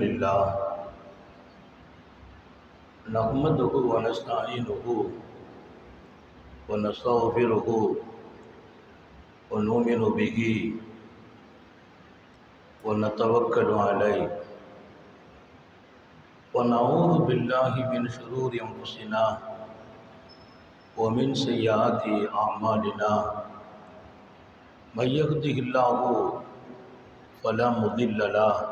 لله نحمده ونستعينه ونستغفره ونؤمن به ونتوكل عليه ونعوذ بالله من شرور أنفسنا ومن سيئات أعمالنا من يهده الله فلا مضل له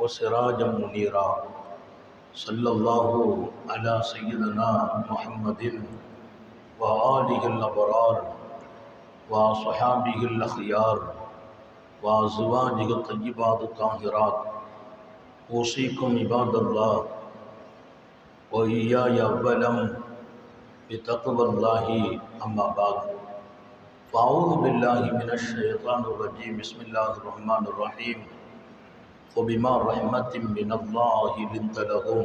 و سراج منیرا صلی اللہ علی سیدنا محمد و علیہ البرار و صحابہ الخیار و ازواجہ الطیبات الطاہرات اوصیکم عباد اللہ و ایایا ولم بتقوى اللہ اما بعد. فاعوذ باللہ من الشیطان الرجیم بسم اللہ الرحمن الرحیم وبما رحمة من الله لنت لهم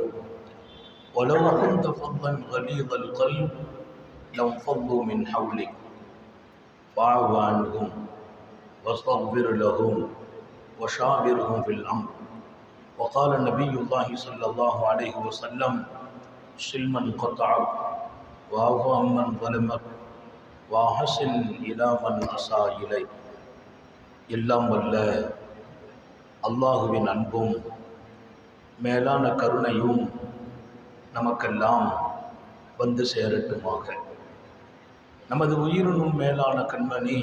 ولو كنت فظا غليظ القلب لانفضوا من حولك فاعف عنهم واستغفر لهم وشاورهم في الأمر وقال نبي الله صلى الله عليه وسلم سلما قطعك واعف عمن ظلمك வாஹசின் இலாமன் அசா இலை எல்லாம் வல்ல அல்லாஹுவின் அன்பும் மேலான கருணையும் நமக்கெல்லாம் வந்து சேரட்டுமாக. நமது உயிரினும் மேலான கண்மணி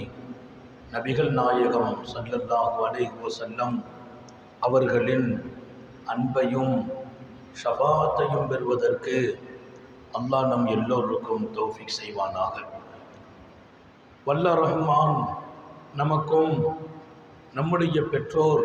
நபிகள் நாயகம் சல்லல்லாஹு அலைஹோ செல்லம் அவர்களின் அன்பையும் ஷபாத்தையும் பெறுவதற்கு அல்லாஹ் நம் எல்லோருக்கும் தௌஃபிக் செய்வானாக. வல்ல ரஹ்மான் நமக்கும் நம்முடைய பெற்றோர்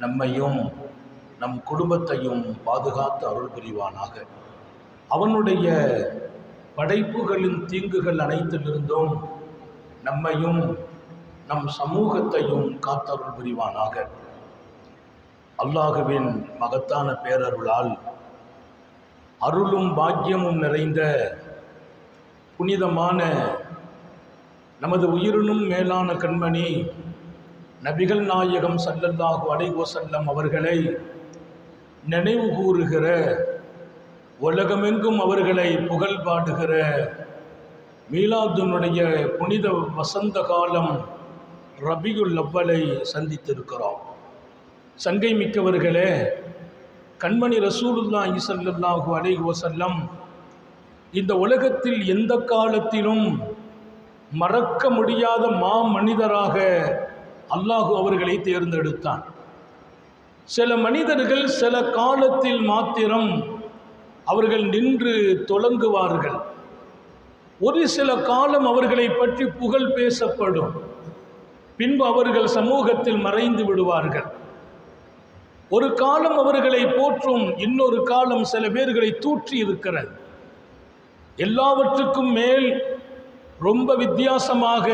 நம்மையும் நம் குடும்பத்தையும் பாதுகாத்து அருள் புரிவானாக. அவனுடைய படைப்புகளின் தீங்குகள் அனைத்திலிருந்தும் நம்மையும் நம் சமூகத்தையும் காத்தருள் புரிவானாக. அல்லாஹுவின் மகத்தான பேரருளால் அருளும் பாக்கியமும் நிறைந்த புனிதமான நமது உயிரினும் மேலான கண்மணி நபிகள் நாயகம் சல்லல்லாஹு அலைஹி செல்லம் அவர்களை நினைவு கூறுகிற உலகமெங்கும் அவர்களை புகழ் பாடுகிற மீலாதுனுடைய புனித வசந்த காலம் ரபியுல் அவ்வலை சந்தித்திருக்கிறோம். சங்கை மிக்கவர்களே கண்மணி ரசூலுல்லா ஸல்லல்லாஹு அலைஹி வஸல்லம் இந்த உலகத்தில் எந்த காலத்திலும் மறக்க முடியாத மா மனிதராக அல்லாஹு அவர்களை தேர்ந்தெடுத்தான். சில மனிதர்கள் சில காலத்தில் மாத்திரம் அவர்கள் நின்று தொடங்குவார்கள் ஒரு சில காலம் அவர்களை பற்றி புகழ் பேசப்படும். பின்பு அவர்கள் சமூகத்தில் மறைந்து விடுவார்கள். ஒரு காலம் அவர்களை போற்றும் இன்னொரு காலம் சில பேர்களை தூற்றி இருக்கிறது. எல்லாவற்றுக்கும் மேல் ரொம்ப வித்தியாசமாக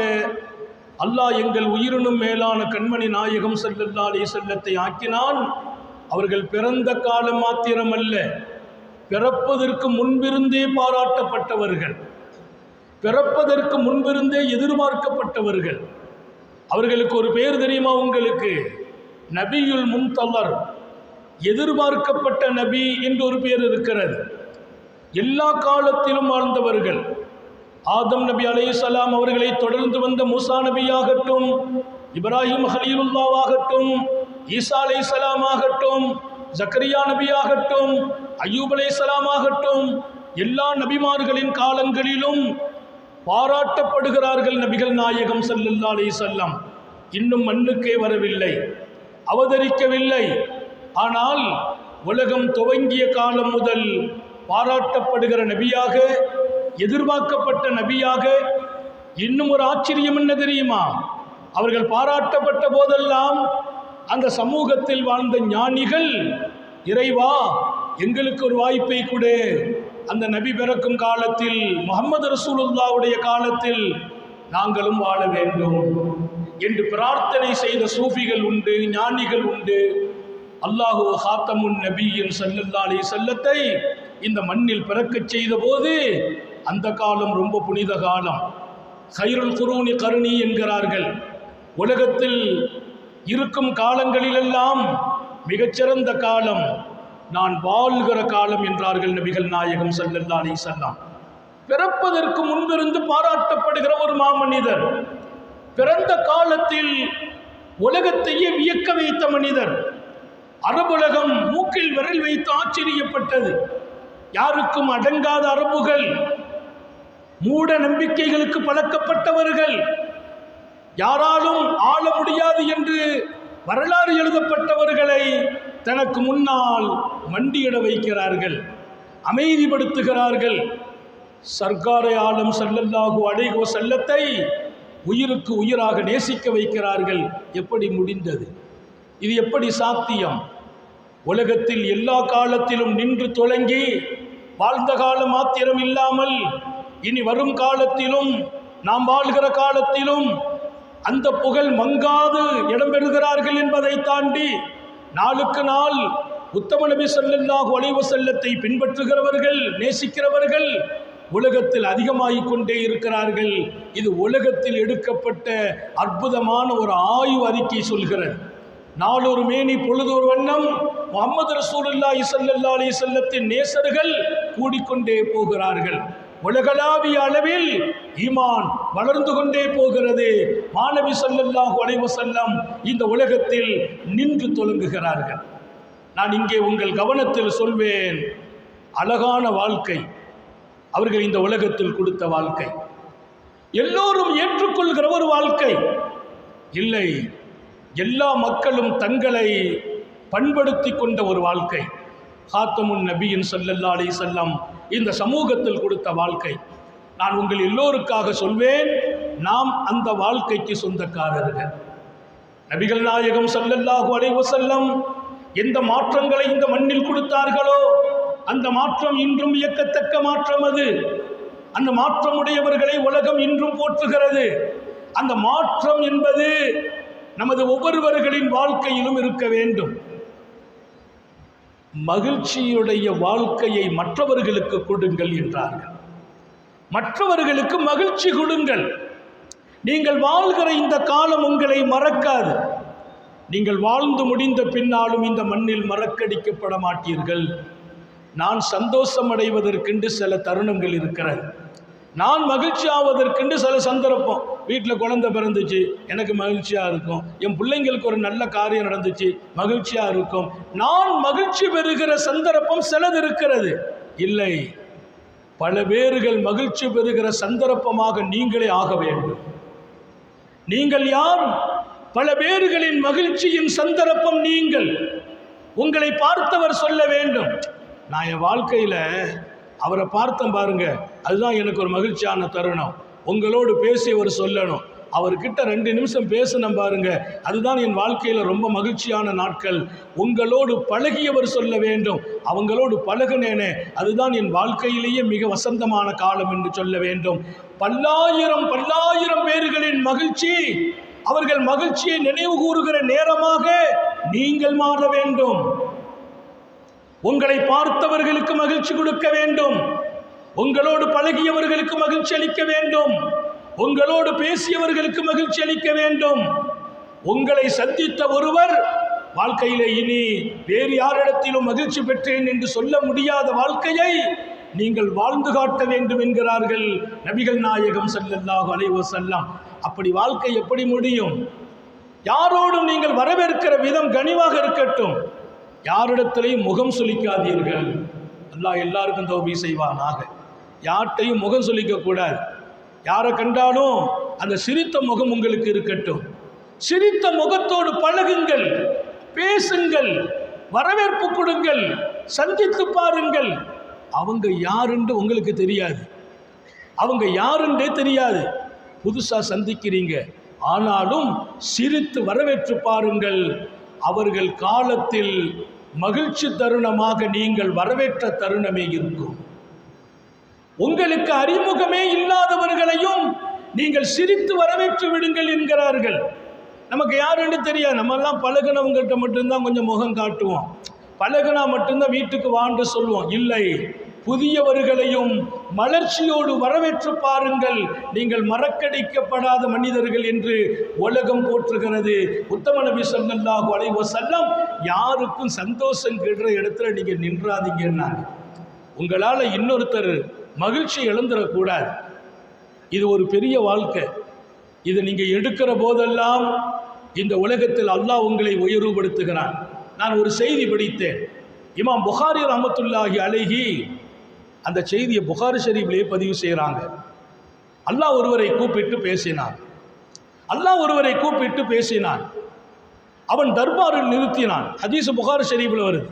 அல்லாஹ் எங்கள் உயிரினும் மேலான கண்மணி நாயகம் செல்லல்லாலே செல்லத்தை ஆக்கினான். அவர்கள் பிறந்த காலம் மாத்திரமல்ல பிறப்பதற்கு முன்பிருந்தே பாராட்டப்பட்டவர்கள் பிறப்பதற்கு முன்பிருந்தே எதிர்பார்க்கப்பட்டவர்கள். அவர்களுக்கு ஒரு பேர் தெரியுமா உங்களுக்கு? நபியுல் முன்தவர். எதிர்பார்க்கப்பட்ட நபி என்று ஒரு பேர் இருக்கிறது. எல்லா காலத்திலும் வாழ்ந்தவர்கள். ஆதம் நபி அலைஹிஸ்ஸலாம் அவர்களை தொடர்ந்து வந்த மூசா நபியாகட்டும் இப்ராஹிம் ஹலீலுல்லாவாகட்டும் ஈசா சலாம் ஆகட்டும் ஜக்கரியா நபியாகட்டும் அய்யூப் சலாம் ஆகட்டும் எல்லா நபிமார்களின் காலங்களிலும் பாராட்டப்படுகிறார்கள் நபிகள் நாயகம் சல்லல்லா அலை வஸல்லம் இன்னும் மண்ணுக்கே வரவில்லை அவதரிக்கவில்லை. ஆனால் உலகம் துவங்கிய காலம் முதல் பாராட்டப்படுகிற நபியாக எதிர்பார்க்கப்பட்ட நபியாக இன்னும் ஒரு ஆச்சரியம் என்ன தெரியுமா? அவர்கள் பாராட்டப்பட்ட போதெல்லாம் அந்த சமூகத்தில் வாழ்ந்த ஞானிகள் இறைவா எங்களுக்கு ஒரு வாய்ப்பை கொடு. அந்த நபி பிறக்கும் காலத்தில் முகமது ரசூலுல்லாவுடைய காலத்தில் நாங்களும் வாழ வேண்டும் என்று பிரார்த்தனை செய்த சூஃபிகள் உண்டு ஞானிகள் உண்டு. அல்லாஹு ஹாத்தமுன் நபியின் சல்லல்லாலி செல்லத்தை இந்த மண்ணில் பிறக்கச் செய்த போது அந்த காலம் ரொம்ப புனித காலம். ஹைருல் குரூனி கருணி என்கிறார்கள். உலகத்தில் இருக்கும் காலங்களிலெல்லாம் மிகச்சிறந்த காலம். நான் வாழ்கிற காலம் என்றார்கள் நபிகள் நாயகம் ஸல்லல்லாஹு அலி சொல்லாம் பிறப்பதற்கு முன்பிருந்து பாராட்டப்படுகிற ஒரு மாமனிதர். பிறந்த காலத்தில் உலகத்தையே வியக்க வைத்த மனிதர். அரபுலகம் மூக்கில் விரல் வைத்து ஆச்சரியப்பட்டது. யாருக்கும் அடங்காத அரபுகள் மூட நம்பிக்கைகளுக்கு பழக்கப்பட்டவர்கள். யாராலும் ஆள முடியாது என்று வரலாறு எழுதப்பட்டவர்களை தனக்கு முன்னால் மண்டியிட வைக்கிறார்கள் அமைதிப்படுத்துகிறார்கள். சர்க்காரை ஆளும் செல்லல்லாகு அடைகோ செல்லத்தை உயிருக்கு உயிராக நேசிக்க வைக்கிறார்கள். எப்படி முடிந்தது? இது எப்படி சாத்தியம்? உலகத்தில் எல்லா காலத்திலும் நின்று தொடங்கி வாழ்ந்த காலம் மாத்திரம் இல்லாமல் இனி வரும் காலத்திலும் நாம் வாழ்கிற காலத்திலும் அந்த புகழ் மங்காது இடம்பெறுகிறார்கள் என்பதை தாண்டி நாளுக்கு நாள் உத்தம நபி ஸல்லல்லாஹு அலைஹி செல்லத்தை பின்பற்றுகிறவர்கள் நேசிக்கிறவர்கள் உலகத்தில் அதிகமாகிக் கொண்டே இருக்கிறார்கள். இது உலகத்தில் எடுக்கப்பட்ட அற்புதமான ஒரு ஆய்வு அறிக்கை சொல்கிறது. நாளொரு மேனி பொழுதொரு வண்ணம் முகமது ரசூலுல்லாஹி ஸல்லல்லாஹு அலி செல்லத்தின் நேசர்கள் கூடிக்கொண்டே போகிறார்கள். உலகளாவிய அளவில் ஈமான் வளர்ந்து கொண்டே போகிறது. மாணவி ஸல்லல்லாஹு அலைஹி செல்லம் இந்த உலகத்தில் நின்று தொழுங்குகிறார்கள் நான் இங்கே உங்கள் கவனத்தில் சொல்வேன் அழகான வாழ்க்கை. அவர்கள் இந்த உலகத்தில் கொடுத்த வாழ்க்கை. எல்லோரும் ஏற்றுக்கொள்கிற ஒரு வாழ்க்கை. இல்லை எல்லா மக்களும் தங்களை பண்படுத்தி கொண்ட ஒரு வாழ்க்கை. ஹாத்தமுன் நபியின் ஸல்லல்லாஹு செல்லம் இந்த சமூகத்தில் கொடுத்த வாழ்க்கை. நான் உங்கள் எல்லோருக்காக சொல்வேன் நாம் அந்த வாழ்க்கைக்கு சொந்தக்காரர்கள். நபிகள் நாயகம் சல்லல்லாஹு அலைவு செல்லம் எந்த மாற்றங்களை இந்த மண்ணில் கொடுத்தார்களோ அந்த மாற்றம் இன்றும் இயக்கத்தக்க மாற்றம் அது. அந்த மாற்றமுடையவர்களை உலகம் இன்றும் போற்றுகிறது. அந்த மாற்றம் என்பது நமது ஒவ்வொருவர்களின் வாழ்க்கையிலும் இருக்க வேண்டும். மகிழ்ச்சியுடைய வாழ்க்கையை மற்றவர்களுக்கு கொடுங்கள் என்றார்கள். மற்றவர்களுக்கு மகிழ்ச்சி கொடுங்கள். நீங்கள் வாழ்கிற இந்த காலம் உங்களை மறக்காது. நீங்கள் வாழ்ந்து முடிந்த பின்னாலும் இந்த மண்ணில் மறக்கடிக்கப்பட மாட்டீர்கள். நான் சந்தோஷம் அடைவதற்கென்று சில தருணங்கள் இருக்கிறது. நான் மகிழ்ச்சி ஆவதற்கென்று சில சந்தர்ப்பம். வீட்டில் குழந்தை பிறந்துச்சு எனக்கு மகிழ்ச்சியாக இருக்கும். என் பிள்ளைங்களுக்கு ஒரு நல்ல காரியம் நடந்துச்சு மகிழ்ச்சியாக இருக்கும். நான் மகிழ்ச்சி பெறுகிற சந்தர்ப்பம் சிலது இருக்கிறது. இல்லை பல பேர்கள் மகிழ்ச்சி பெறுகிற சந்தர்ப்பமாக நீங்களே ஆக வேண்டும். நீங்கள் யார்? பல பேர்களின் மகிழ்ச்சியின் சந்தர்ப்பம் நீங்கள். உங்களை பார்த்தவர் சொல்ல வேண்டும். நான் என் வாழ்க்கையில் அவரை பார்த்தேன் பாருங்க. அதுதான் எனக்கு ஒரு மகிழ்ச்சியான தருணம். உங்களோடு பேசியவர் சொல்லணும். அவர்கிட்ட ரெண்டு நிமிஷம் பேசினேன் பாருங்க. அதுதான் என் வாழ்க்கையில் ரொம்ப மகிழ்ச்சியான நாட்கள். உங்களோடு பழகியவர் சொல்ல வேண்டும். அவங்களோடு பழகுனேனே. அதுதான் என் வாழ்க்கையிலேயே மிக வசந்தமான காலம் என்று சொல்ல வேண்டும். பல்லாயிரம் பல்லாயிரம் பேர்களின் மகிழ்ச்சி. அவர்கள் மகிழ்ச்சியை நினைவு கூறுகிற நேரமாக நீங்கள் மாற வேண்டும். உங்களை பார்த்தவர்களுக்கு மகிழ்ச்சி கொடுக்க வேண்டும். உங்களோடு பழகியவர்களுக்கு மகிழ்ச்சி அளிக்க வேண்டும். உங்களோடு பேசியவர்களுக்கு மகிழ்ச்சி அளிக்க வேண்டும். உங்களை சந்தித்த ஒருவர் வாழ்க்கையிலே இனி வேறு யாரிடத்திலும் மகிழ்ச்சி பெற்றேன் என்று சொல்ல முடியாத வாழ்க்கையை நீங்கள் வாழ்ந்து காட்ட வேண்டும் என்கிறார்கள் நபிகள் நாயகம் செல்லல்லாஹு அலைஹி வஸல்லம். அப்படி வாழ்க்கை எப்படி முடியும்? யாரோடும் நீங்கள் வரவேற்கிற விதம் கனிவாக இருக்கட்டும். யாரிடத்திலையும் முகம் சொல்லிக்காதீர்கள் அல்லாஹ் எல்லாருக்கும் தோபி செய்வானாக. யார்கிட்டையும் முகம் சொல்லிக்கக்கூடாது யாரை கண்டாலும் அந்த சிரித்த முகம் உங்களுக்கு இருக்கட்டும். சிரித்த முகத்தோடு பழகுங்கள். பேசுங்கள். வரவேற்பு கொடுங்கள். சந்தித்து பாருங்கள். அவங்க யாருன்னு உங்களுக்கு தெரியாது. அவங்க யாருன்றே தெரியாது. புதுசாக சந்திக்கிறீங்க. ஆனாலும் சிரித்து வரவேற்று பாருங்கள். அவர்கள் காலத்தில் மகிழ்ச்சி தருணமாக நீங்கள் வரவேற்ற தருணமே இருக்கும். உங்களுக்கு அறிமுகமே இல்லாதவர்களையும் நீங்கள் சிரித்து வரவேற்று விடுங்கள் என்கிறார்கள். நமக்கு யாருன்னு தெரியாது. நம்மெல்லாம் பழகினவங்கள்ட்ட மட்டும்தான் கொஞ்சம் முகம் காட்டுவோம். பழகினா மட்டும்தான் வீட்டுக்கு வாண்டு சொல்லுவோம். இல்லை. புதியவர்களையும் மலர்ச்சியோடு வரவேற்று பாருங்கள். நீங்கள் மறக்கடிக்கப்படாத மனிதர்கள் என்று உலகம் போற்றுகிறது. உத்தம நபி ஸல்லல்லாஹு அலைவ செல்லம் யாருக்கும் சந்தோஷம் கெடுற இடத்துல நீங்கள் நின்றாதீங்கன்னாங்க. உங்களால் இன்னொருத்தர் மகிழ்ச்சி இழந்துடக்கூடாது இது ஒரு பெரிய வாழ்க்கை. இது நீங்கள் எடுக்கிற போதெல்லாம் இந்த உலகத்தில் அல்லாஹ் உங்களை உயர்வுபடுத்துகிறான். நான் ஒரு செய்தி படித்தேன். இமாம் புகாரி ரஹமத்துல்லாஹி அழகி அந்த செய்தியை புகாரி ஷரீஃபிலே பதிவு செய்கிறாங்க அல்லாஹ் ஒருவரை கூப்பிட்டு பேசினான். அல்லாஹ் ஒருவரை கூப்பிட்டு பேசினான். அவன் தர்பாரில் நிறுத்தினான். ஹதீஸ் புகார் ஷரீஃபில் வருது.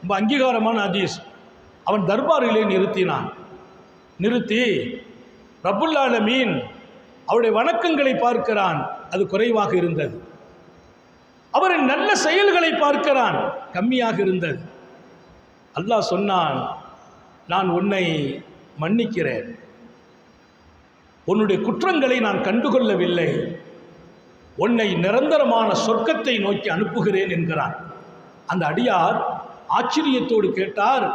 ரொம்ப அங்கீகாரமான ஹதீஸ். அவன் தர்பாரிலே நிறுத்தினான். நிறுத்தி ரபுல்லால மீன் அவருடைய வணக்கங்களை பார்க்கிறான். அது குறைவாக இருந்தது. அவரின் நல்ல செயல்களை பார்க்கிறான். கம்மியாக இருந்தது. அல்லாஹ் சொன்னான் நான் உன்னை மன்னிக்கிறேன். உன்னுடைய குற்றங்களை நான் கண்டுகொள்ளவில்லை. உன்னை நிரந்தரமான சொர்க்கத்தை நோக்கி அனுப்புகிறேன் என்கிறான் அந்த அடியார் ஆச்சரியத்தோடு கேட்டார்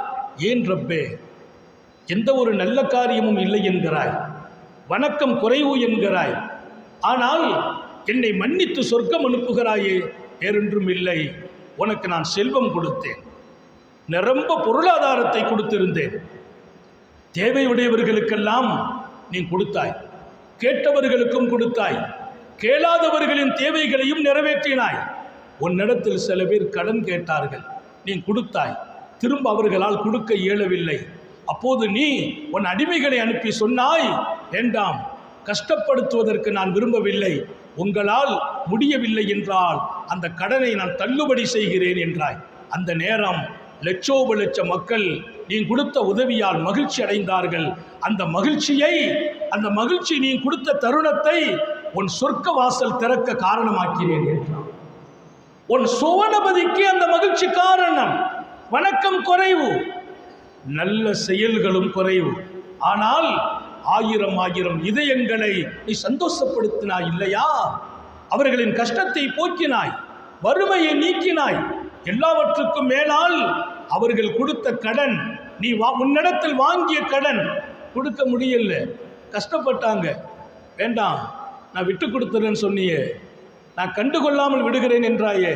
ஏன் ரப்பே எந்த ஒரு நல்ல காரியமும் இல்லை என்கிறாய். வணக்கம் குறைவு என்கிறாய். ஆனால் என்னை மன்னித்து சொர்க்கம் அனுப்புகிறாயே வேறொன்றும் இல்லை. உனக்கு நான் செல்வம் கொடுத்தேன். நிரம்ப பொருளாதாரத்தை கொடுத்திருந்தேன். தேவையுடையவர்களுக்கெல்லாம் நீ கொடுத்தாய். கேட்டவர்களுக்கும் கொடுத்தாய். கேளாதவர்களின் தேவைகளையும் நிறைவேற்றினாய். உன்னிடத்தில் சில பேர் கடன் கேட்டார்கள். நீ கொடுத்தாய். திரும்ப அவர்களால் கொடுக்க இயலவில்லை. அப்போது நீ உன் அடிமைகளை அனுப்பி சொன்னாய் வேண்டாம். கஷ்டப்படுத்துவதற்கு நான் விரும்பவில்லை. உங்களால் முடியவில்லை என்றால் அந்த கடனை நான் தள்ளுபடி செய்கிறேன் என்றாய். அந்த நேரம் லட்சோப லட்ச மக்கள் நீ கொடுத்த உதவியால் மகிழ்ச்சி அடைந்தார்கள். அந்த மகிழ்ச்சியை அந்த மகிழ்ச்சி நீ கொடுத்த தருணத்தை உன் சொர்க்க வாசல் திறக்க காரணமாக்கினேன் என்றான். உன் சுவனபதிக்கு அந்த மகிழ்ச்சி காரணம் வணக்கம் குறைவு நல்ல செயல்களும் குறைவு. ஆனால் ஆயிரம் ஆயிரம் இதயங்களை நீ சந்தோஷப்படுத்தினாய் இல்லையா? அவர்களின் கஷ்டத்தை போக்கினாய் வறுமையை நீக்கினாய். எல்லாவற்றுக்கும் மேலால் அவர்கள் கொடுத்த கடன் நீ வா உன்னிடத்தில் வாங்கிய கடன் கொடுக்க முடியல. கஷ்டப்பட்டாங்க. வேண்டாம் நான் விட்டு கொடுத்துறேன்னு சொன்னியே. நான் கண்டுகொள்ளாமல் விடுகிறேன் என்றாயே.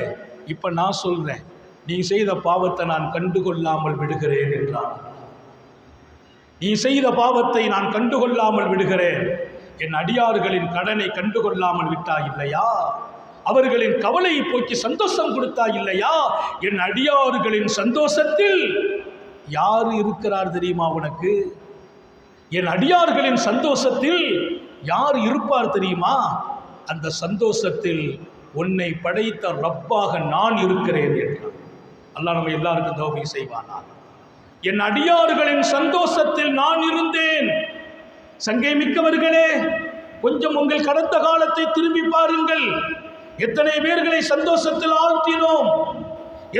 இப்போ நான் சொல்கிறேன் நீ செய்த பாவத்தை நான் கண்டுகொள்ளாமல் விடுகிறேன் என்றான். நீ செய்த பாவத்தை நான் கண்டுகொள்ளாமல் விடுகிறேன். என் அடியார்களின் கடனை கண்டுகொள்ளாமல் விட்டாய் இல்லையா? அவர்களின் கவலையை போக்கி சந்தோஷம் கொடுத்தா இல்லையா? என் அடியார்களின் சந்தோஷத்தில் யார் இருக்கிறார் தெரியுமா உனக்கு? என் அடியார்களின் சந்தோஷத்தில் யார் இருப்பார் தெரியுமா? அந்த சந்தோஷத்தில் உன்னை படைத்த ரப்பாக நான் இருக்கிறேன் என்றான். அல்லாஹ் நம்ம எல்லாருக்கும் தோகை செய்வானா என் அடியார்களின் சந்தோஷத்தில் நான் இருந்தேன். சங்கை மிக்கவர்களே கொஞ்சம் உங்கள் கடந்த காலத்தை திரும்பி பாருங்கள். எத்தனை பேர்களை சந்தோஷத்தில் ஆழ்த்தினோம்.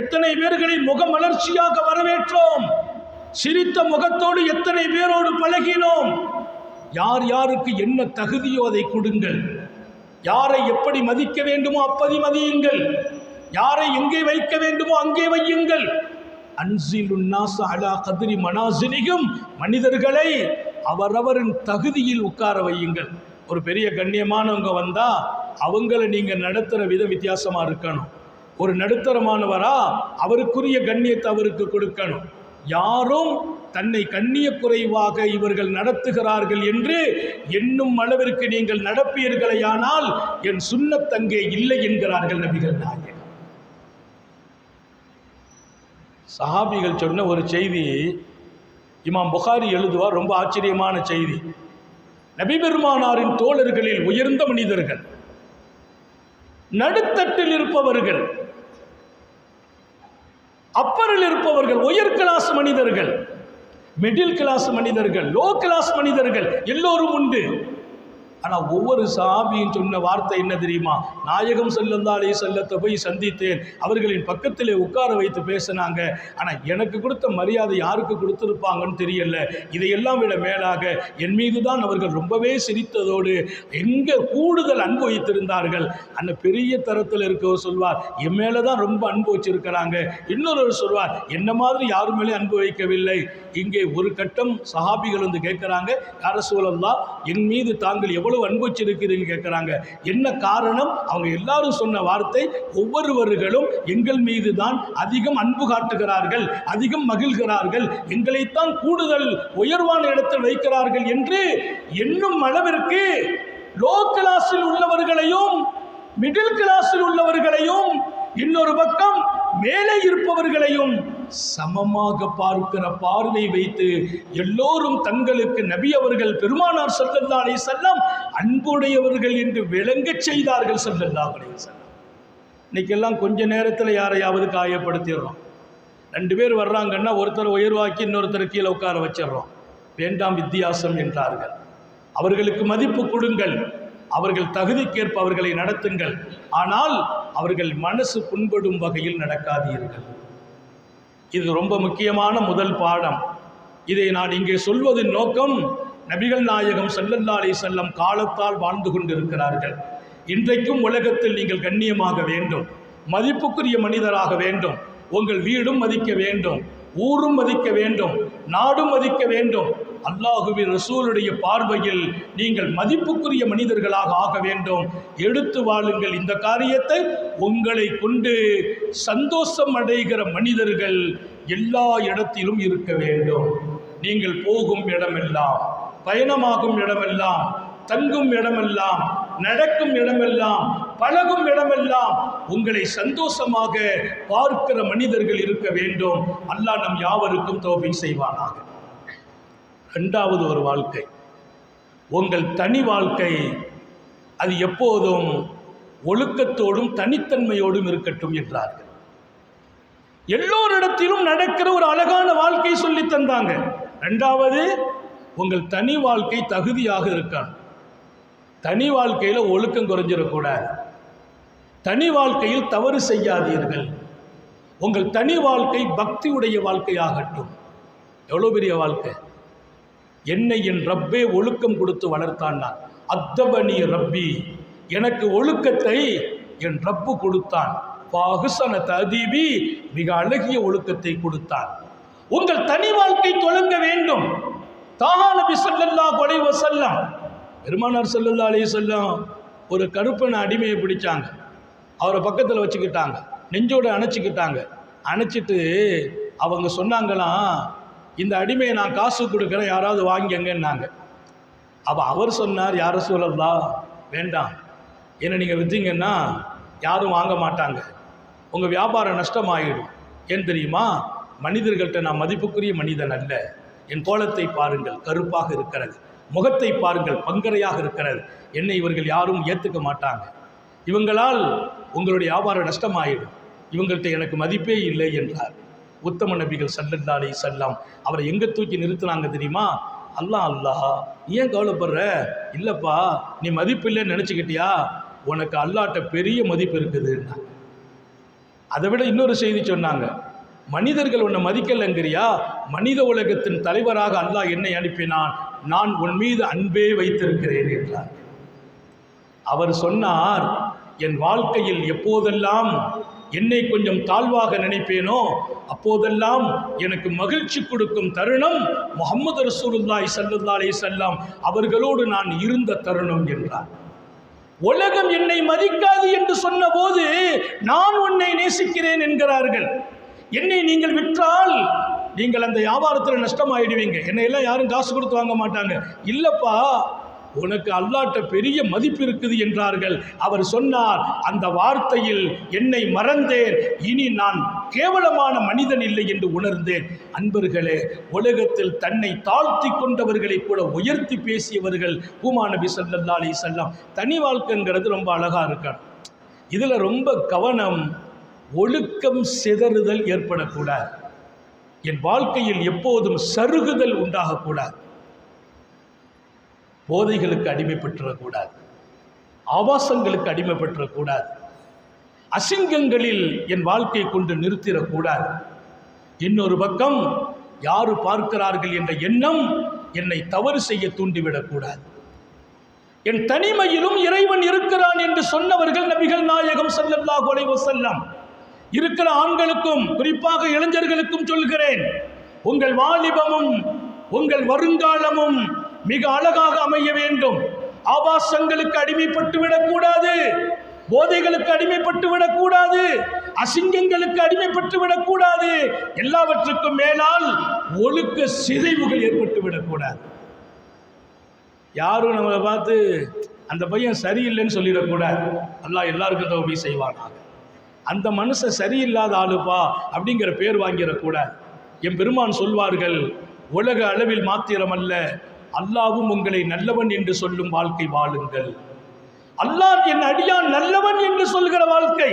எத்தனை பேர்களை முகமலர்ச்சியாக வரவேற்றோம். சிரித்த முகத்தோடு எத்தனை பேரோடு பழகினோம். யார் யாருக்கு என்ன தகுதியோ அதை கொடுங்கள். யாரை எப்படி மதிக்க வேண்டுமோ அப்படி மதியுங்கள். யாரை எங்கே வைக்க வேண்டுமோ அங்கே வையுங்கள். அலா கதிரி மனாசினியும் மனிதர்களை அவரவரின் தகுதியில் உட்கார வையுங்கள். ஒரு பெரிய கண்ணியமானவங்க வந்தா அவங்கள நீங்கள் நடத்துகிற விதம் வித்தியாசமாக இருக்கணும். ஒரு நடுத்தரமானவரா அவருக்குரிய கண்ணியத்தை அவருக்கு கொடுக்கணும். யாரும் தன்னை கண்ணிய குறைவாக இவர்கள் நடத்துகிறார்கள் என்று என்னும் அளவிற்கு நீங்கள் நடப்பீர்களையானால் என் சுண்ணத்தங்கே இல்லை என்கிறார்கள் நபிகள் நாயகம். சஹாபிகள் சொன்ன ஒரு செய்தி இமாம் புகாரி எழுதுவார் ரொம்ப ஆச்சரியமான செய்தி. நபிபெருமானாரின் தோழர்களில் உயர்ந்த மனிதர்கள் நடுத்தட்டில் இருப்பவர்கள் அப்பரில் இருப்பவர்கள் உயர் கிளாஸ் மனிதர்கள் மிடில் கிளாஸ் மனிதர்கள் லோ கிளாஸ் மனிதர்கள் எல்லோரும் உண்டு. ஆனால் ஒவ்வொரு சாபியும் சொன்ன வார்த்தை என்ன தெரியுமா? நாயகம் செல்லந்தாலே செல்லத்தை போய் சந்தித்தேன். அவர்களின் பக்கத்திலே உட்கார வைத்து பேசினாங்க. ஆனால் எனக்கு கொடுத்த மரியாதை யாருக்கு கொடுத்துருப்பாங்கன்னு தெரியல. இதையெல்லாம் விட மேலாக என் மீது தான் அவர்கள் ரொம்பவே சிரித்ததோடு எங்கே கூடுதல் அன்பு வைத்திருந்தார்கள். அந்த பெரிய தரத்தில் இருக்கவர் சொல்வார் என் மேலே தான் ரொம்ப அன்பு வச்சிருக்கிறாங்க. இன்னொருவர் சொல்வார் என்ன மாதிரி யாரு மேலே அன்பு வைக்கவில்லை? இங்கே ஒரு கட்டம் சஹாபிகள் வந்து கேட்குறாங்க யார என் மீது தாங்கள் எவ்வளோ எவ்வளவு அன்பு வச்சிருக்கிறீங்க கேட்குறாங்க. என்ன காரணம்? அவங்க எல்லாரும் சொன்ன வார்த்தை ஒவ்வொருவர்களும் எங்கள் மீது தான் அதிகம் அன்பு காட்டுகிறார்கள் அதிகம் மகிழ்கிறார்கள் எங்களைத்தான் கூடுதல் உயர்வான இடத்தில் வைக்கிறார்கள் என்று எண்ணும் அளவிற்கு லோ கிளாஸில் உள்ளவர்களையும் மிடில் கிளாஸில் உள்ளவர்களையும் இன்னொரு பக்கம் மேலே இருப்பவர்களையும் சமமாக பார்க்கிற பார்வை வைத்து எல்லோரும் தங்களுக்கு நபி அவர்கள் பெருமானார் ஸல்லல்லாஹு அலி செல்லம் அன்புடையவர்கள் என்று விளங்கச் செய்தார்கள் ஸல்லல்லாஹு அலி செல்லம் இன்னைக்கெல்லாம் கொஞ்ச நேரத்தில் யாரையாவது காயப்படுத்திடுறோம். ரெண்டு பேர் வர்றாங்கன்னா ஒருத்தர் உயர்வாக்கி இன்னொருத்தர் கீழே உட்கார வச்சிடுறோம். வேண்டாம் வித்தியாசம் என்றார்கள். அவர்களுக்கு மதிப்பு கொடுங்கள். அவர்கள் தகுதிக்கேற்ப அவர்களை நடத்துங்கள். ஆனால் அவர்கள் மனசு புண்படும் வகையில் நடக்காதீர்கள். இது ரொம்ப முக்கியமான முதல் பாடம். இதை நான் இங்கே சொல்வதன் நோக்கம் நபிகள் நாயகம் ஸல்லல்லாஹு அலைஹி செல்லம் காலத்தால் வாழ்ந்து கொண்டிருக்கிறார்கள். இன்றைக்கும் உலகத்தில் நீங்கள் கண்ணியமாக வேண்டும். மதிப்புக்குரிய மனிதராக வேண்டும். உங்கள் வீடும் மதிக்க வேண்டும். ஊரும் மதிக்க வேண்டும். நாடும் மதிக்க வேண்டும். அல்லாஹுவின் ரசூலுடைய பார்வையில் நீங்கள் மதிப்புக்குரிய மனிதர்களாக ஆக வேண்டும். எடுத்து வாழுங்கள் இந்த காரியத்தை. உங்களை கொண்டு சந்தோஷம் அடைகிற மனிதர்கள் எல்லா இடத்திலும் இருக்க வேண்டும். நீங்கள் போகும் இடமெல்லாம் பயணமாகும் இடமெல்லாம் தங்கும் இடமெல்லாம் நடக்கும் இடமெல்லாம் பழகும் இடமெல்லாம் உங்களை சந்தோஷமாக பார்க்கிற மனிதர்கள் இருக்க வேண்டும். அல்லாஹ் நம் யாவருக்கும் தோல்வி செய்வானாக. ரெண்டாவது ஒரு வாழ்க்கை. உங்கள் தனி வாழ்க்கை அது எப்போதும் ஒழுக்கத்தோடும் தனித்தன்மையோடும் இருக்கட்டும் என்றார்கள். எல்லோரிடத்திலும் நடக்கிற ஒரு அழகான வாழ்க்கை சொல்லி தந்தாங்க. ரெண்டாவது உங்கள் தனி வாழ்க்கை தகுதியாக இருக்கணும் தனி வாழ்க்கையில் ஒழுக்கம் குறைஞ்சிடக்கூடாது. தனி வாழ்க்கையில் தவறு செய்யாதீர்கள். உங்கள் தனி வாழ்க்கை பக்தியுடைய வாழ்க்கையாகட்டும். எவ்வளோ பெரிய வாழ்க்கை? என்னை என் ரப்பே ஒழுக்கம் கொடுத்து வளர்த்தான் அத்தபனி ரப்பி எனக்கு ஒழுக்கத்தை என் ரப்பு கொடுத்தான். பாகுசன ததீபி மிக அழகிய ஒழுக்கத்தை கொடுத்தான். உங்கள் தனி வாழ்க்கை தொடங்க வேண்டும். தாஹா நபி ஸல்லல்லாஹு அலைஹி வஸல்லம் பெருமானார் ஸல்லல்லாஹு அலைஹி செல்லம் ஒரு கருப்பனை அடிமையை பிடிச்சாங்க. அவரை பக்கத்தில் வச்சுக்கிட்டாங்க. நெஞ்சோடு அணைச்சிக்கிட்டாங்க. அணைச்சிட்டு அவங்க சொன்னாங்களாம் இந்த அடிமையை நான் காசு கொடுக்குறேன் யாராவது வாங்கிங்கன்னாங்க அப்போ அவர் சொன்னார் யாரை சொல்லலா வேண்டாம். என்னை நீங்கள் விற்றீங்கன்னா யாரும் வாங்க மாட்டாங்க. உங்கள் வியாபாரம் நஷ்டமாகிடும் ஏன் தெரியுமா? மனிதர்கள்ட்ட நான் மதிப்புக்குரிய மனிதன் அல்ல. என் கோலத்தை பாருங்கள் கருப்பாக இருக்கிறது. முகத்தை பாருங்கள் பங்கரையாக இருக்கிறது. என்னை இவர்கள் யாரும் ஏற்றுக்க மாட்டாங்க. இவங்களால் உங்களுடைய வியாபாரம் நஷ்டமாயிடும். இவங்கள்ட்ட எனக்கு மதிப்பே இல்லை என்றார். உத்தம நபிகள் சல்லல்லா அலைஹி அவரை எங்கே தூக்கி நிறுத்துனாங்க தெரியுமா? அல்லாஹ் அல்லாஹ். ஏன் கவலைப்படுற? இல்லைப்பா நீ மதிப்பு இல்லைன்னு நினச்சிக்கிட்டியா? உனக்கு அல்லாட்ட பெரிய மதிப்பு இருக்குதுன்னா. அதை விட இன்னொரு செய்தி சொன்னாங்க. மனிதர்கள் உன்னை மதிக்கலைங்கிறியா? மனித உலகத்தின் தலைவராக அல்லாஹ் என்னை அனுப்பினான். நான் உன் மீது அன்பே வைத்திருக்கிறேன் என்றார். அவர் சொன்னார் என் வாழ்க்கையில் எப்போதெல்லாம் என்னை கொஞ்சம் தாழ்வாக நினைப்பேனோ? அப்போதெல்லாம் எனக்கு மகிழ்ச்சி கொடுக்கும் தருணம் முகமது ரசூலுல்லாய் ஸல்லல்லாஹு அலைஹி அவர்களோடு நான் இருந்த தருணம் என்றார். உலகம் என்னை மதிக்காது என்று சொன்னபோது நான் உன்னை நேசிக்கிறேன் என்கிறார்கள். என்னை நீங்கள் விற்றால் நீங்கள் அந்த வியாபாரத்தில் நஷ்டமாயிடுவீங்க. என்னை எல்லாம் யாரும் காசு கொடுத்து வாங்க மாட்டாங்க. இல்லைப்பா உனக்கு அல்லாட்ட பெரிய மதிப்பு இருக்குது என்றார்கள். அவர் சொன்னார் அந்த வார்த்தையில் என்னை மறந்தேன். இனி நான் கேவலமான மனிதன் இல்லை என்று உணர்ந்தேன். அன்பர்களே உலகத்தில் தன்னை தாழ்த்தி கொண்டவர்களை கூட உயர்த்தி பேசியவர்கள் பூமாநபி சல்லா அலி அலைஹி தனி வாழ்க்கைங்கிறது ரொம்ப அழகாக இருக்கான் இதில் ரொம்ப கவனம் ஒழுக்கம் சிதறுதல் ஏற்படக்கூடாது. என் வாழ்க்கையில் எப்போதும் சருகுதல் உண்டாகக்கூடாது. போதைகளுக்கு அடிமைப்பட்டுறக்கூடாது ஆபாசங்களுக்கு அடிமைப்பட்டுறக்கூடாது அசிங்கங்களில் என் வாழ்க்கை கொண்டு நிறுத்திடக்கூடாது. இன்னொரு பக்கம் யாரு பார்க்கிறார்கள் என்ற எண்ணம் என்னை தவறு செய்ய தூண்டிவிடக்கூடாது. என் தனிமையிலும் இறைவன் இருக்கிறான் என்று சொன்னவர்கள் நபிகள் நாயகம் செல்லல்லா அலைஹி செல்லம் இருக்கிற ஆண்களுக்கும் குறிப்பாக இளைஞர்களுக்கும் சொல்கிறேன் உங்கள் வாலிபமும் உங்கள் வருங்காலமும் மிக அழகாக அமைய வேண்டும். ஆபாசங்களுக்கு அடிமைப்பட்டு விடக்கூடாது. போதைகளுக்கு அடிமைப்பட்டு விடக்கூடாது. அசிங்கங்களுக்கு அடிமைப்பட்டு விடக்கூடாது. எல்லாவற்றுக்கும் மேலால் ஒழுக்க சிதைவுகள் ஏற்பட்டு விடக்கூடாது. யாரும் நம்மளை பார்த்து அந்த பையன் சரியில்லைன்னு சொல்லிடக்கூடாது. அல்லாஹ் எல்லாருக்கும் தௌபி செய்வானாங்க அந்த மனுஷன் சரியில்லாத ஆளுப்பா அப்படிங்கிற பேர் வாங்கிடக்கூடாது. என் பெருமான் சொல்வார்கள் உலக அளவில் மாத்திரமல்ல அல்லாவும் உங்களை நல்லவன் என்று சொல்லும் வாழ்க்கை வாழுங்கள். அல்லாஹ் என் அடியான் நல்லவன் என்று சொல்கிற வாழ்க்கை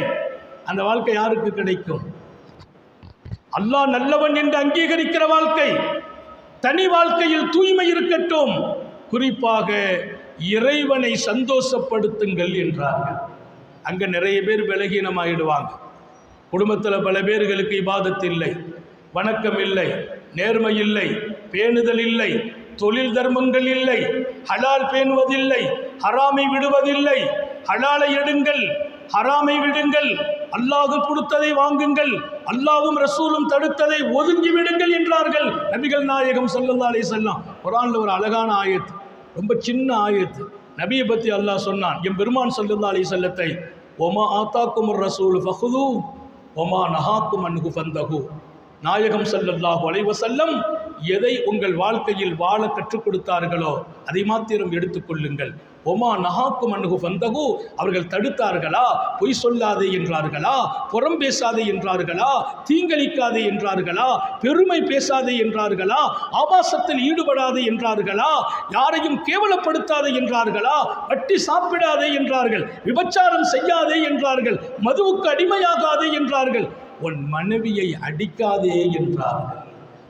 அந்த வாழ்க்கை யாருக்கு கிடைக்கும்? அல்லாஹ் நல்லவன் என்று அங்கீகரிக்கிற வாழ்க்கை தனி வாழ்க்கையில் தூய்மை இருக்கட்டும். குறிப்பாக இறைவனை சந்தோஷப்படுத்துங்கள் என்றார்கள். அங்கே நிறைய பேர் பலகீனமாயிடுவாங்க. குடும்பத்தில் பல பேர்களுக்கு இபாதத் இல்லை வணக்கம் இல்லை நேர்மை இல்லை பேணுதல் இல்லை தொழில் தர்மங்கள் இல்லை ஹலால் பேணுவதில்லை ஹராமை விடுவதில்லை. ஹலாலை எடுங்கள் ஹராமை விடுங்கள். அல்லாஹு கொடுத்ததை வாங்குங்கள் அல்லாவும் ரசூலும் தடுத்ததை ஒதுங்கி விடுங்கள் என்றார்கள் நபிகள் நாயகம் ஸல்லல்லாஹு அலைஹி வஸல்லம். குரானில் ஒரு அழகான ஆயத்து ரொம்ப சின்ன ஆயத்து. நபியை பற்றி அல்லாஹ் சொன்னான் என் பெருமான் ஸல்லல்லாஹு அலைஹி செல்லத்தை ஒமா ஆத்தாக்கும் ரசூல் ஃபஹுது ஒமா நஹாக்கும் அன்ஹு ஃபந்தகு நாயகம் ஸல்லல்லாஹு அலைவசல்லம் எதை உங்கள் வாழ்க்கையில் வாழ கற்றுக் கொடுத்தார்களோ அதை மாத்திரம் எடுத்துக்கொள்ளுங்கள் ஒமா நஹாக்கும் அன்ஹு ஃபந்தஹு அவர்கள் தடுத்தார்களா? பொய் சொல்லாதே என்றார்களா? புறம் பேசாதே என்றார்களா? தீங்களிக்காதே என்றார்களா? பெருமை பேசாதே என்றார்களா? ஆபாசத்தில் ஈடுபடாதே என்றார்களா? யாரையும் கேவலப்படுத்தாதே என்றார்களா? வட்டி சாப்பிடாதே என்றார்கள். விபச்சாரம் செய்யாதே என்றார்கள். மதுவுக்கு அடிமையாகாதே என்றார்கள். உன் மனைவியை அடிக்காதே என்றார்கள்.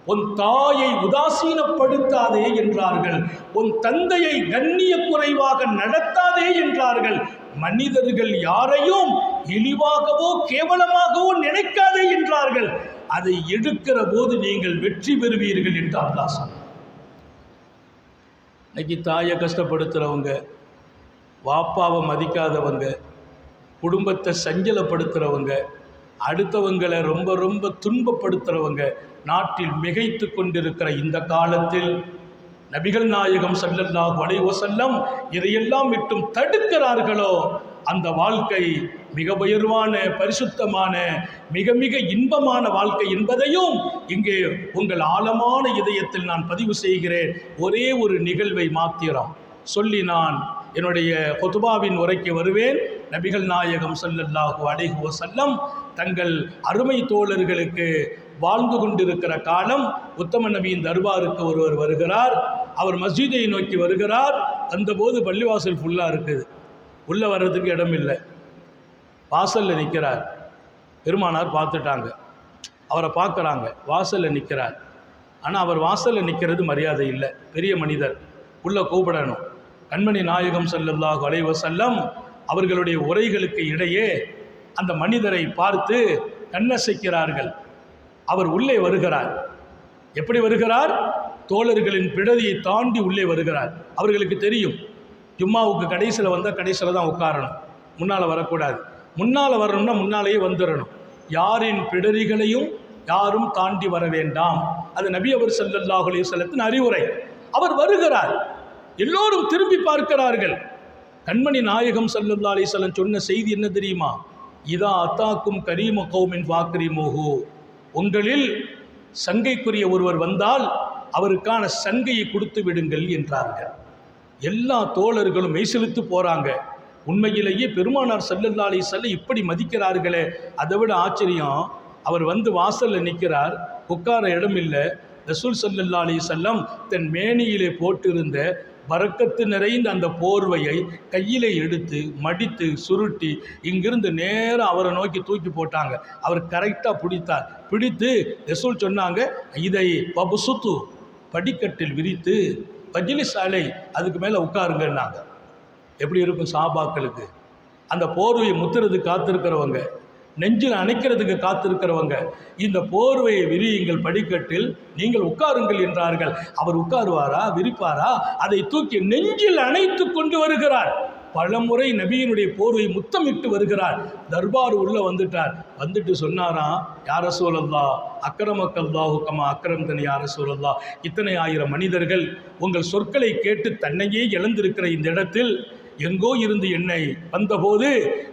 உன் தாயை உதாசீனப்படுத்தாதே என்றார்கள். உன் தந்தையை கண்ணிய குறைவாக நடத்தாதே என்றார்கள். மனிதர்கள் யாரையும் இழிவாகவோ கேவலமாகவோ நினைக்காதே என்றார்கள். அதை எடுக்கிற போது நீங்கள் வெற்றி பெறுவீர்கள் என்று அல்லாஹ் இன்னைக்கு தாயை கஷ்டப்படுத்துகிறவங்க வாப்பாவை மதிக்காதவங்க குடும்பத்தை சஞ்சலப்படுத்துகிறவங்க அடுத்தவங்களை ரொம்ப ரொம்ப துன்பப்படுத்துகிறவங்க நாட்டில் மிகைத்து கொண்டிருக்கிற இந்த காலத்தில் நபிகள் நாயகம் செல்லல்லா அலைஹி செல்லம் இதையெல்லாம் விட்டும் தடுக்கிறார்களோ? அந்த வாழ்க்கை மிக உயர்வான பரிசுத்தமான மிக மிக இன்பமான வாழ்க்கை என்பதையும் இங்கே உங்கள் ஆழமான இதயத்தில் நான் பதிவு செய்கிறேன். ஒரே ஒரு நிகழ்வை மாத்திரம் சொல்லி நான் என்னுடைய கொத்துபாவின் உரைக்கு வருவேன். நபிகள் நாயகம் சல்லல்லாஹு அலைஹி வஸல்லம் தங்கள் அருமை தோழர்களுக்கு வாழ்ந்து கொண்டிருக்கிற காலம் உத்தம நபியின் தர்பாருக்கு ஒருவர் வருகிறார். அவர் மஸ்ஜிதை நோக்கி வருகிறார். அந்தபோது பள்ளிவாசல் ஃபுல்லாக இருக்குது. உள்ளே வர்றதுக்கு இடம் இல்லை. வாசலில் நிற்கிறார் பெருமானார் பார்த்துட்டாங்க. அவரை பார்க்குறாங்க. வாசலில் நிற்கிறார் ஆனால் அவர் வாசலில் நிற்கிறது மரியாதை இல்லை. பெரிய மனிதர். உள்ளே கூப்பிடணும். கண்மணி நாயகம் ஸல்லல்லாஹு அலைவ செல்லம் அவர்களுடைய உரைகளுக்கு இடையே அந்த மனிதரை பார்த்து கண்ணசைக்கிறார்கள் அவர் உள்ளே வருகிறார். எப்படி வருகிறார்? தோழர்களின் பிடதியை தாண்டி உள்ளே வருகிறார். அவர்களுக்கு தெரியும் ஜும்மாவுக்கு கடைசியில் வந்தால் கடைசியில் தான் உட்காரணும். முன்னால் வரக்கூடாது. முன்னால் வரணும்னா முன்னாலேயே வந்துடணும் யாரின் பிடரிகளையும் யாரும் தாண்டி வர வேண்டாம். அது நபி அவர் செல்லல்லாஹுலே அலைஹி அறிவுரை. அவர் வருகிறார். எல்லோரும் திரும்பி பார்க்கிறார்கள். கண்மணி நாயகம் சல்லுல்லா அலைஹி சொன்ன செய்தி என்ன தெரியுமா? இதா அத்தாக்கும் கரீம கௌமின் வாக்ரிமோஹு உங்களில் சங்கைக்குரிய ஒருவர் வந்தால் அவருக்கான சங்கையை கொடுத்து விடுங்கள் என்றார்கள். எல்லா தோழர்களும் மெய்சிலுத்து போகிறாங்க உண்மையிலேயே பெருமானார் ஸல்லல்லாஹு அலைஹி இப்படி மதிக்கிறார்களே அதை விட ஆச்சரியம். அவர் வந்து வாசலில் நிற்கிறார் உட்கார இடம் இல்லை ரசூல் ஸல்லல்லாஹு அலைஹி தன் மேனியிலே போட்டிருந்த பறக்கத்து நிறைந்த அந்த போர்வையை கையிலே எடுத்து மடித்து சுருட்டி இங்கிருந்து நேரம் அவரை நோக்கி தூக்கி போட்டாங்க. அவர் கரெக்டாக பிடித்தார். பிடித்து ரசூல் சொன்னாங்க இதை பபுசுத்து படிக்கட்டில் விரித்து பஜிலி சாலை அதுக்கு மேலே உட்காருங்கன்னாங்க. எப்படி இருக்கும் சாபாக்களுக்கு? அந்த போர்வையை முத்துறது காத்திருக்கிறவங்க. நெஞ்சில் அணைக்கிறதுக்கு காத்திருக்கிறவங்க இந்த போர்வையை விரியுங்கள் படிக்கட்டில் நீங்கள் உட்காருங்கள் என்றார்கள். அவர் உட்காருவாரா? விரிப்பாரா? அதை தூக்கி நெஞ்சில் அணைத்து கொண்டு வருகிறார். பலமுறை நபியினுடைய போர்வை முத்தமிட்டு வருகிறார். தர்பார் உள்ள வந்துட்டார். வந்துட்டு சொன்னாராம் யார சூழல்லா அக்கிரமக்கல்லாஹு ஹுக்கமா அக்கிரம் தனி யார சூழல்லா இத்தனை ஆயிரம் மனிதர்கள் உங்கள் சொற்களை கேட்டு தன்னையே இழந்திருக்கிற இந்த இடத்தில் எங்கோ இருந்து என்னை வந்தபோது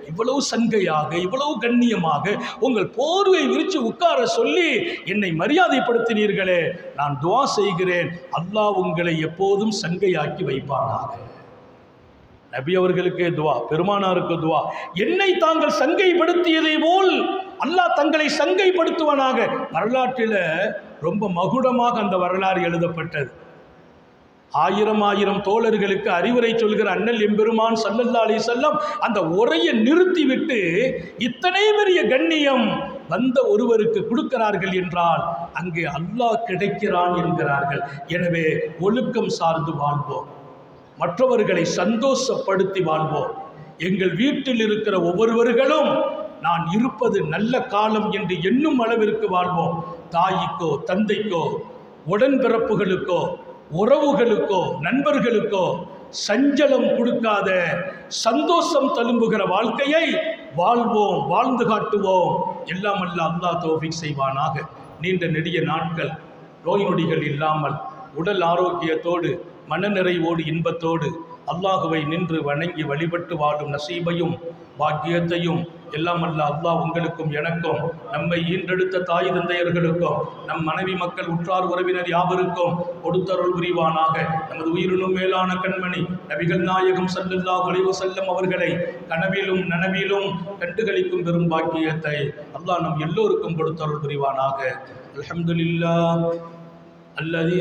இவ்வளவு சங்கையாக இவ்வளவு கண்ணியமாக உங்கள் போர்வை விரித்து உட்கார சொல்லி என்னை மரியாதைப்படுத்தினீர்களே நான் துவா செய்கிறேன். அல்லாஹ் உங்களை எப்போதும் சங்கையாக்கி வைப்பானாக. நபி அவர்களுக்கு துவா பெருமானாருக்கு துவா. என்னை தாங்கள் சங்கைப்படுத்தியதை போல் அல்லாஹ் தங்களை சங்கைப்படுத்துவனாக. வரலாற்றில் ரொம்ப மகுடமாக அந்த வரலாறு எழுதப்பட்டது. ஆயிரம் ஆயிரம் தோழர்களுக்கு அறிவுரை சொல்கிற அண்ணல் எம்பெருமான் சல்லல்லா அலி செல்லம் அந்த உரையை நிறுத்திவிட்டு இத்தனை பெரிய கண்ணியம் வந்த ஒருவருக்கு கொடுக்கிறார்கள் என்றால் அங்கே அல்லாஹ் கிடைக்கிறான் என்கிறார்கள். எனவே ஒழுக்கம் சார்ந்து வாழ்வோம். மற்றவர்களை சந்தோஷப்படுத்தி வாழ்வோம். எங்கள் வீட்டில் இருக்கிற ஒவ்வொருவர்களும் நான் இருப்பது நல்ல காலம் என்று எண்ணும் அளவிற்கு வாழ்வோம். தாய்க்கோ தந்தைக்கோ உடன்பிறப்புகளுக்கோ உறவுகளுக்கோ நண்பர்களுக்கோ சஞ்சலம் கொடுக்காத சந்தோஷம் தழும்புகிற வாழ்க்கையை வாழ்வோம் வாழ்ந்து காட்டுவோம். எல்லாம் அல்ல அல்லாஹ் தோஃபிக் செய்வானாக. நீண்ட நெடிய நாட்கள் நோய் நொடிகள் இல்லாமல் உடல் ஆரோக்கியத்தோடு மனநிறைவோடு இன்பத்தோடு அல்லாஹுவை நின்று வணங்கி வழிபட்டு வாழும் நசீபையும் பாக்கியத்தையும் எல்லாம் அல்ல அல்லாஹ் உங்களுக்கும் எனக்கும் நம்மை ஈன்றெடுத்த தாய் தந்தையர்களுக்கும் நம் மனைவி மக்கள் உற்றார் உறவினர் யாவருக்கும் கொடுத்தருள் புரிவானாக. நமது உயிரினும் மேலான கண்மணி நபிகள் நாயகம் சல்லுல்லா ஒளிவு செல்லும் அவர்களை கனவிலும் நனவிலும் கண்டுகளிக்கும் பெரும் பாக்கியத்தை அல்லாஹ் நம் எல்லோருக்கும் கொடுத்தருள் புரிவானாக. அலமதுல்லா அல்லது